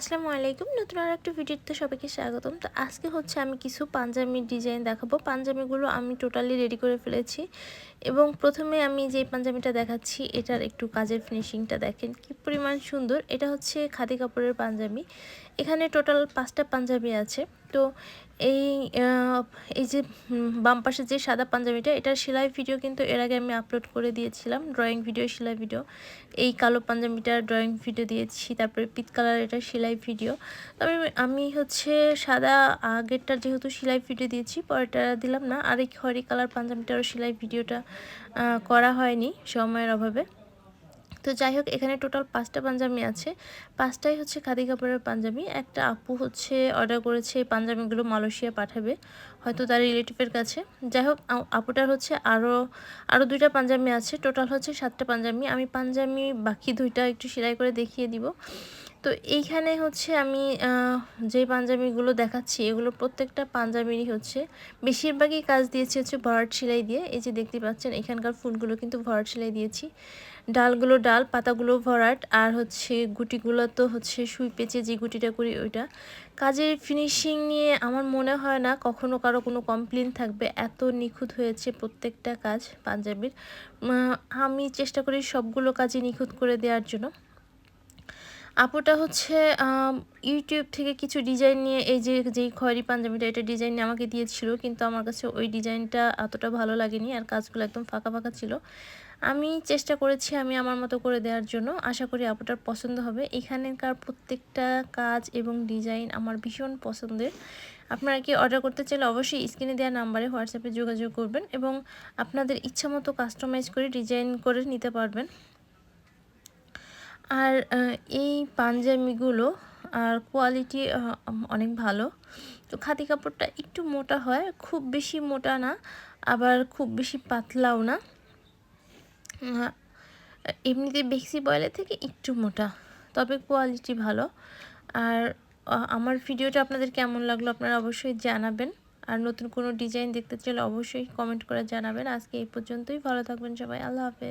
আসসালামু আলাইকুম। নতুন আর একটা ভিডিওতে সবাইকে স্বাগতম। তো আজকে হচ্ছে আমি কিছু পাঞ্জাবির ডিজাইন দেখাবো। পাঞ্জাবিগুলো আমি টোটালি রেডি করে ফেলেছি এবং প্রথমে আমি যে পাঞ্জাবিটা দেখাচ্ছি, এটার একটু কাজের ফিনিশিংটা দেখেন কি পরিমাণ সুন্দর। এটা হচ্ছে খাদি কাপড়ের পাঞ্জাবি। এখানে টোটাল পাঁচটা পাঞ্জাবি আছে। তো এই এই যে বাম পাশে যে সাদা পাঞ্জাবিটা এটার সেলাই ভিডিও কিন্তু এর আগে আমি আপলোড করে দিয়েছিলাম ড্রয়িং ভিডিও সেলাই ভিডিও এই কালো পাঞ্জাবিটার ড্রয়িং ভিডিও দিয়েছি, তারপরে পিত কালার এটা সেলাই ভিডিও তবে আমি হচ্ছে সাদা আগেরটার যেহেতু সেলাই ভিডিও দিয়েছি, পরেরটা দিলাম না। আর এই খয়রি কালার পাঞ্জাবিটারও সেলাই ভিডিওটা করা হয়নি সময়ের অভাবে। তো যাই হোক, এখানে টোটাল পাঁচটা পাঞ্জাবি আছে। পাঁচটাই হচ্ছে খাদি কাপড়ের পাঞ্জাবি। একটা আপু হচ্ছে অর্ডার করেছে, এই পাঞ্জাবিগুলো মালয়েশিয়া পাঠাবে, হয়তো তার রিলেটিভের কাছে। যাই হোক আপুটার হচ্ছে আরও আরও দুইটা পাঞ্জাবি আছে। টোটাল হচ্ছে সাতটা পাঞ্জাবি। আমি পাঞ্জাবি বাকি দুইটা একটু সেলাই করে দেখিয়ে দিব। তো এইখানে হচ্ছে আমি যে পাঞ্জাবিগুলো দেখাচ্ছি, এগুলো প্রত্যেকটা পাঞ্জাবিরই হচ্ছে। বেশিরভাগই কাজ দিয়েছি হচ্ছে ভরাট সেলাই দিয়ে। এই যে দেখতে পাচ্ছেন, এখানকার ফুলগুলো কিন্তু ভরাট সেলাই দিয়েছি। ডালগুলো ডাল, পাতাগুলো ভরাট, আর হচ্ছে গুটিগুলো তো হচ্ছে সুই পেঁচে যে গুটিটা করি ওইটা। কাজের ফিনিশিং নিয়ে আমার মনে হয় না কখনো কারও কোনো কমপ্লেন থাকবে। এত নিখুঁত হয়েছে প্রত্যেকটা কাজ পাঞ্জাবির। আমি চেষ্টা করি সবগুলো কাজই নিখুঁত করে দেওয়ার জন্য। আপুটা হচ্ছে ইউটিউব থেকে কিছু ডিজাইন নিয়ে এই যে, যেই খয়েরি পাঞ্জাবিটা, এটা ডিজাইন আমাকে দিয়েছিল, কিন্তু আমার কাছে ওই ডিজাইনটা এতটা ভালো লাগেনি আর কাজগুলো একদম ফাঁকা ফাঁকা ছিল। আমি চেষ্টা করেছি আমি আমার মতো করে দেওয়ার জন্য, আশা করি আপুটার পছন্দ হবে। এখানকার প্রত্যেকটা কাজ এবং ডিজাইন আমার ভীষণ পছন্দের। আপনারা কি অর্ডার করতে চাইলে অবশ্যই স্ক্রিনে দেওয়া নাম্বারে হোয়াটসঅ্যাপে যোগাযোগ করবেন এবং আপনাদের ইচ্ছা মতো কাস্টমাইজ করে ডিজাইন করে নিতে পারবেন। আর এই পাঞ্জাবিগুলো, আর কোয়ালিটি অনেক ভালো। তো খাদি কাপড়টা একটু মোটা হয়, খুব বেশি মোটা না, আবার খুব বেশি পাতলাও না। এমনিতে বেক্সি বয়েলের থেকে একটু মোটা, তবে কোয়ালিটি ভালো। আর আমার ভিডিওটা আপনাদের কেমন লাগল আপনারা অবশ্যই জানাবেন। আর নতুন কোনো ডিজাইন দেখতে চাইলে অবশ্যই কমেন্ট করে জানাবেন। আজকে এই পর্যন্তই, ভালো থাকবেন সবাই, আল্লাহ হাফেজ।